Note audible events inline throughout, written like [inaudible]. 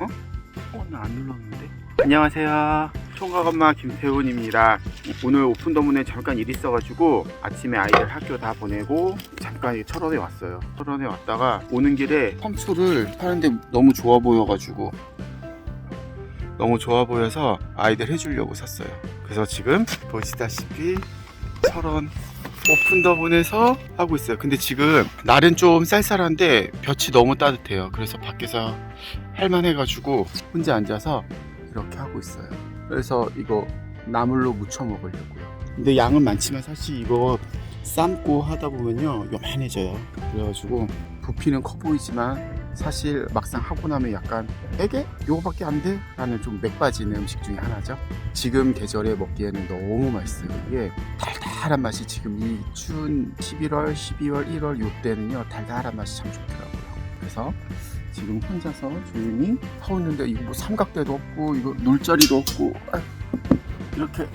어? 어, 나 안 눌렀는데. 안녕하세요. 총각 엄마 김태훈입니다. 오늘 오픈 더문에 잠깐 일 있어가지고 아침에 아이들 학교 다 보내고 잠깐 이 철원에 왔어요. 철원에 왔다가 오는 길에 펌초를 파는데 너무 좋아 보여가지고 너무 좋아 보여서 아이들 해주려고 샀어요. 그래서 지금 보시다시피 철원 오픈더문에서 하고 있어요. 근데 지금 날은 좀 쌀쌀한데 볕이 너무 따뜻해요. 그래서 밖에서 할만해가지고 혼자 앉아서 이렇게 하고 있어요. 그래서 이거 나물로 무쳐 먹으려고요. 근데 양은 많지만 사실 이거 삶고 하다 보면요 요만해져요. 그래가지고 부피는 커 보이지만 사실 막상 하고 나면 약간 에게? 요거밖에 안 돼? 라는 좀 맥빠지는 음식 중에 하나죠. 지금 계절에 먹기에는 너무 맛있어요. 이게 달달 한 맛이 지금 이 추운 11월, 12월, 1월 요 때는요 달달한 맛이 참 좋더라고요. 그래서 지금 혼자서 조용히 하고 있는데 이거 뭐 삼각대도 없고 이거 놀 자리도 없고 아, 이렇게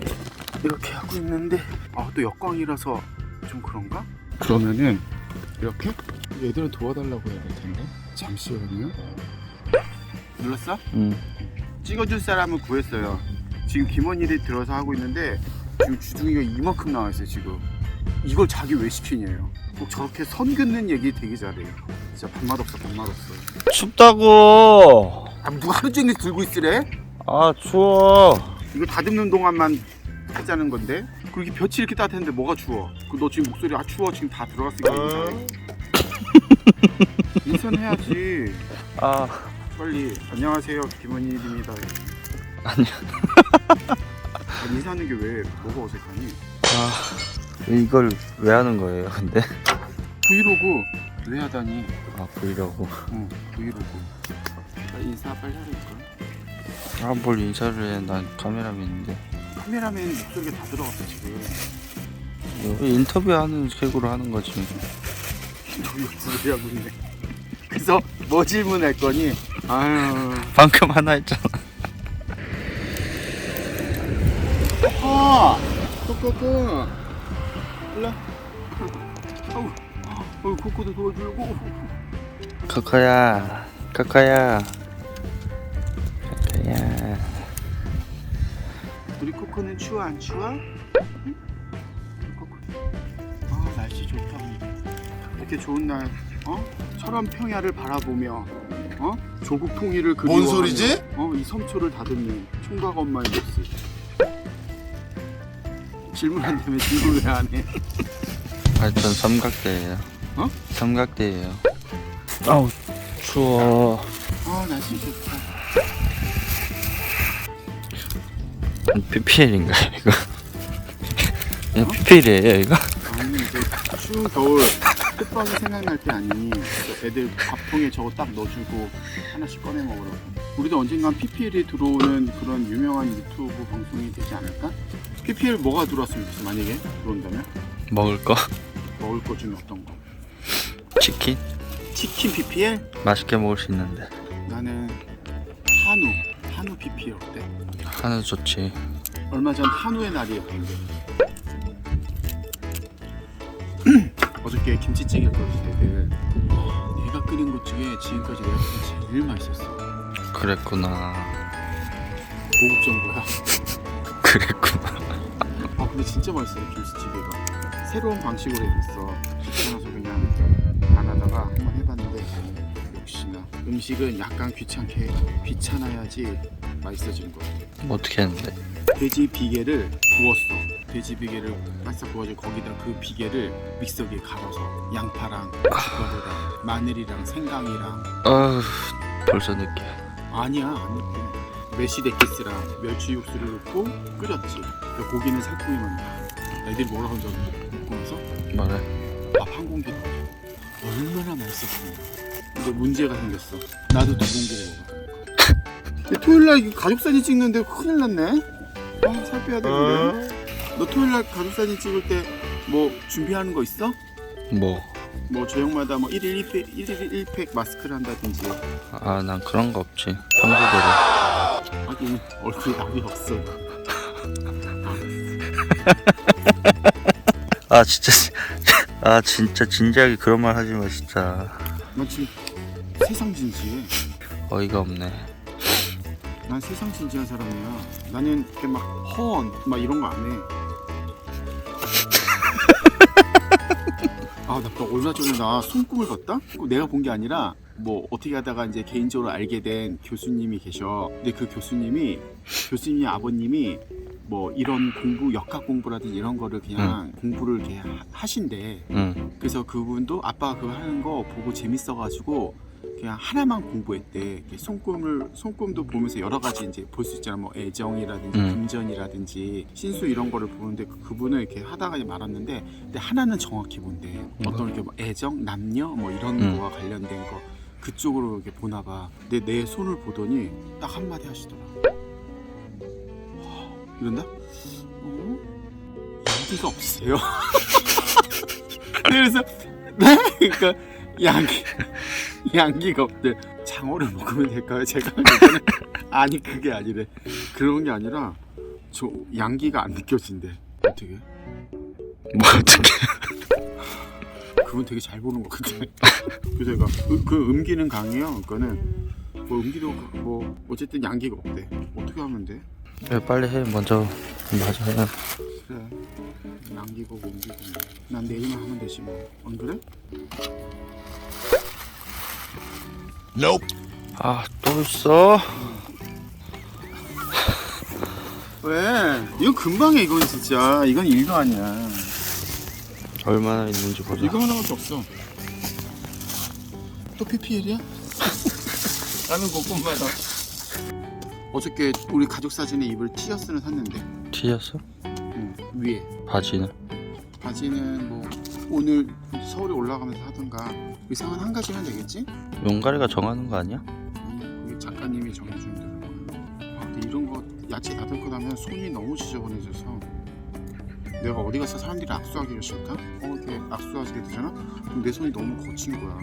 이렇게 하고 있는데 아 또 역광이라서 좀 그런가? 그러면은 이렇게 얘들은 도와달라고 해야 될 텐데 잠시만요. 눌렀어? 응. 찍어줄 사람을 구했어요. 지금 김원일이 들어서 하고 있는데 지금 주둥이가 이만큼 나와 있어요 지금. 이걸 자기 왜 시키냐요. 꼭 저렇게 선 긋는 얘기 되게 잘해요. 진짜 밥맛 없어 밥맛 없어. 춥다고. 아 누가 하루 종일 들고 있으래? 아 추워. 이거 다듬는 동안만 하자는 건데 그렇게 볕이 이렇게 따뜻한데 뭐가 추워? 그 너 지금 목소리 아 추워 지금 다 들어갔으니까 인사해. [laughs] 인사해야지. 아 빨리 안녕하세요 김원일입니다. 아니요. [laughs] 아니, 인사하는 게 왜 뭐가 어색하니? 아, 이걸 왜 하는 거예요? 근데 브이로그 왜 하다니? 아 보이려고. 응 브이로그. 빨리 인사 빨리 하라니까. 아뭘 인사를 해? 난 카메라맨인데. 카메라맨 목소리가 다 들어갔어 지금. 여기 인터뷰하는 식으로 하는 거지. 너무 소리 하고 있네. 그래서 뭐 질문할 거니? 아유. 방금 하나 했잖아. 코코코. 일로. 아우, 아우 코코도 도와주려고. 카카야, 카카야, 카카야. 우리 코코는 추워 안 추워? 응? 코코. 아 날씨 좋다. 이렇게 좋은 날, 어? 철원 평야를 바라보며, 어? 조국 통일을 그리워하며, 소리지? 어? 이 섬초를 다듬는 총각 엄마의 모습. 질문 안 되면 질문 왜 안 해? 아, 전 삼각대예요. 어? 삼각대예요. 아우 추워. 아 날씨 좋다. PPL인가요 이거? 이거 어? PPL이에요 이거? 아니 이제 추운 겨울 끝방이 생각날 때 아니니 그래서 애들 밥통에 저거 딱 넣어주고 하나씩 꺼내 먹으라고 우리도 언젠간 PPL이 들어오는 그런 유명한 유튜브 방송이 되지 않을까? PPL 뭐가 들어왔으면 좋겠어 만약에 들어온다면? 먹을 거? 먹을 것 중에 어떤 거? 치킨? 치킨 PPL? 맛있게 먹을 수 있는데 나는 한우 한우 PPL 어때? 하나 좋지. 얼마 전 한우의 날이었는데 [clears throat] 어저께 김치찌개 끓였을 때들 내가 끓인 것 중에 지금까지 내가 끓인 제일 맛있었어 그랬구나. 고급 정보야 [laughs] 그랬구나. 아 근데 진짜 맛있어요 김치찌개가 새로운 방식으로 해봤어 귀찮아서 그냥 안 하다가 한번 해봤는데 역시나 음식은 약간 귀찮게 귀찮아야지 맛있어지는 거 같아 어떻게 했는데? 돼지 비계를 구웠어. 돼지 비계를 바싹 구워서 거기다 그 비계를 믹서기에 갈아서 양파랑 고춧가루랑 마늘이랑 생강이랑 아우 벌써 늦게. 아니야 안 넣게 메시데키스랑 멸치 육수를 넣고 끓였지. 그 고기는 살코기만. 애들이 뭐라 하는지? 먹고 나서 말해. 밥 한 공기 넣어. 얼마나 맛있었으면. 근데 문제가 생겼어. 나도 두 공기를 먹었다니까. 토요일날 이거 가족 사진 찍는데 큰일 났네. 아, 살 빼야 되는데. 너 토요일 날 가족 사진 찍을 때 뭐 준비하는 거 있어? 뭐? 뭐 저녁마다 뭐 1일 1팩, 1일 1팩 마스크를 한다든지 아 난 그런 거 없지. 평소대로. 하긴 얼굴에 남이 없어. [laughs] 아 진짜 [laughs] 아 진짜 진지하게 그런 말 하지 마 진짜. 너 지금 세상 진지해. 어이가 없네. 난 세상 진지한 사람이야. 나는 이렇게 막 허언 막 이런 거 안 해. 아, 나 얼마 전에 나 손금을 봤다? 내가 본 게 아니라 뭐 어떻게 하다가 이제 개인적으로 알게 된 교수님이 계셔. 근데 그 교수님이 교수님이 아버님이 뭐 이런 공부 역학 공부라든지 이런 거를 그냥 공부를 이렇게 하- 하신대. 응. 그래서 그분도 아빠가 그거 하는 거 보고 재밌어가지고 그냥 하나만 공부했대. 손금을 손금도 보면서 여러 가지 이제 볼 수 있잖아. 뭐 애정이라든지 음. 금전이라든지 신수 이런 거를 보는데 그- 그분은 이렇게 하다가 이제 말았는데 근데 하나는 정확히 본대. 어떤 이렇게 뭐 애정, 남녀 뭐 이런 음. 거와 관련된 거 그쪽으로 이렇게 보나 봐. 근데 내 손을 보더니 딱 한마디 하시더라. 와, 이런다? 어? 양기가 없으세요? [laughs] 그래서 네? 그러니까 양기 [laughs] 양기가 없대. 장어를 먹으면 될까요? 제가 [laughs] 아니 그게 아니래. 그런 게 아니라 저 양기가 안 느껴진대. 어떻게? 뭐 어떻게? [laughs] 그분 되게 잘 보는 것 같아. 그래서 얘가 그, 그 음기는 강해요. 그거는 뭐 음기도 뭐 어쨌든 양기가 없대. 어떻게 하면 돼? 왜 빨리 해 먼저 맞아. 그래. 양기고 음기고. 난 내일만 하면 되지 뭐. 안 그래? 아 또 있어? 왜? 이건 금방해 이건 진짜. 이건 일도 아니야. 얼마나 있는지 보자. 이거 하나밖에 없어. 또 PPL이야? [laughs] 나는 곳곳마다. 어저께 우리 가족 사진에 입을 티셔츠는 샀는데 티였어? 응, 위에 바지는? 바지는 뭐 오늘 서울에 올라가면서 하던가 의상은 한 가지면 되겠지? 용가리가 정하는 거 아니야? 아니 그게 작가님이 정해주는 대로 아, 근데 이런 거 야채 다듬고 나면 손이 너무 지저분해져서 내가 어디 가서 사람들이 악수하기가 싫다? 어 이렇게 악수하게 되잖아? 그럼 내 손이 너무 거친 거야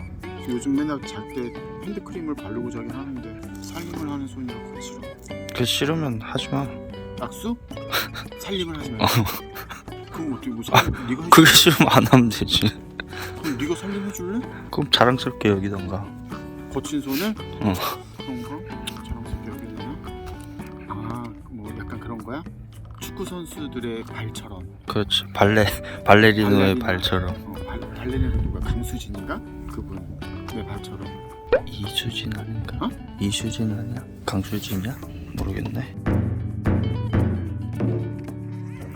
요즘 맨날 잘 때 핸드크림을 바르고 자긴 하는데 살림을 하는 손이라 거칠어 그 싫으면 하지 마. 악수? [laughs] 살림을 하지 말고 그럼 어떻게 뭐 살림 네가 해줄 그게 싫으면 안 하면 되지. 그럼 네가 살림 해줄래? 그럼 자랑스럽게 여기던가. 거친 손을? 어. 그런가? 자랑스럽게 여기되나? 아, 뭐 약간 그런 거야? 축구 선수들의 발처럼. 그렇지. 발레 발레리노의 발레리노. 발처럼. 어, 발, 발레리노 누가 강수진인가? 그분의 발처럼. 이수진 아닌가? 어? 이수진 아니야? 강수진이야? 모르겠네.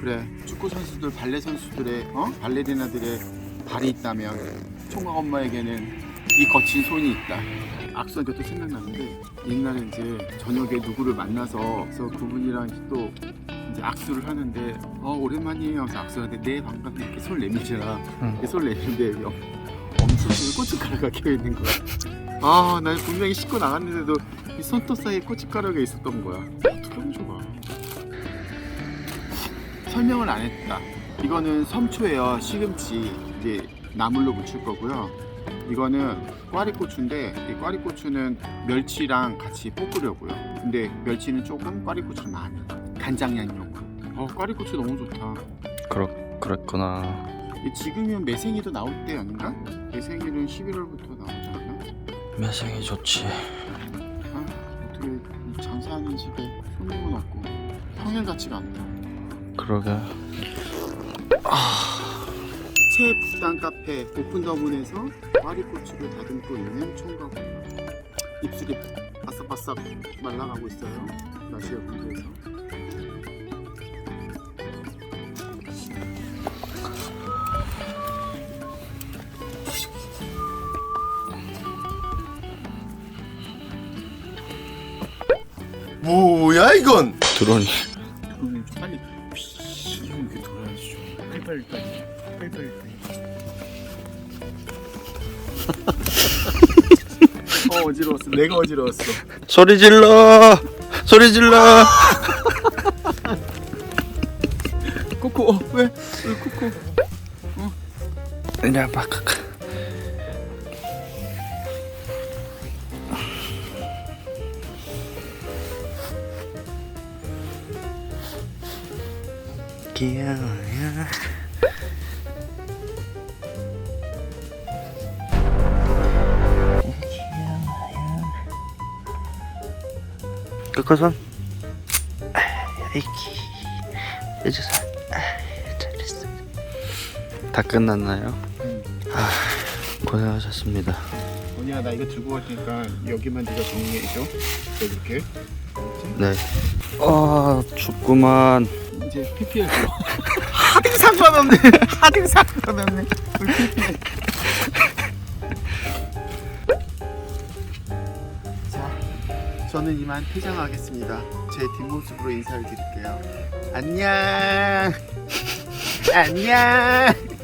그래, 축구 선수들, 발레 선수들의 어? 발레리나들의 발이 있다면 총각 엄마에게는 이 거친 손이 있다. 악수하니까 또 생각나는데 옛날에 이제 저녁에 누구를 만나서 그래서 그분이랑 또 이제 악수를 하는데 어 오랜만이에요 하면서 악수하는데 네 반갑게 이렇게 손 내밀잖아 응. 이렇게 손 내밀는데 엄- 엄청 고춧가루가 껴있는 거야 아난 분명히 씻고 나갔는데도 이 손톱 사이에 고춧가루가 있었던 거야 어떻게 하면 좋아 설명을 안 했다 이거는 섬초예요 시금치 이제 나물로 무칠 거고요 이거는 꽈리고추인데 이 꽈리고추는 멸치랑 같이 볶으려고요. 근데 멸치는 조금, 꽈리고추는 많이. 간장 양념으로. 어, 꽈리고추 너무 좋다. 그렇 그랬구나. 이 지금이면 매생이도 나올 때 아닌가? 매생이는 11월부터 나오지 않나? 매생이 좋지. 아, 어떻게 이 장사하는 집에 손님은 없고 평일 같지가 않다. 그러게. 최부단 카페 오픈더문에서 꽈리고추를 다듬고 있는 총각 입술이 바싹바싹 말라가고 있어요 날씨가 분주해서 뭐야 이건? 드론이. 어 어지러웠어 내가 어지러웠어 소리 질러. 소리 질러. 코코 어, 왜? 왜 코코 그냥 막. 귀여워요. 귀여워요. 끝까선? 아이키 해주세요 잘했어 다. 끝났나요? 아 고생하셨습니다. 언니야 나 이거 들고 갈 테니까 여기만 네가 정리해줘. 이렇게. 네. 아 춥구만. 이제 PPL 하등 상관없네. 하등 상관없네 저는 이만 퇴장하겠습니다. 제 뒷모습으로 인사를 드릴게요. 안녕! [laughs] 안녕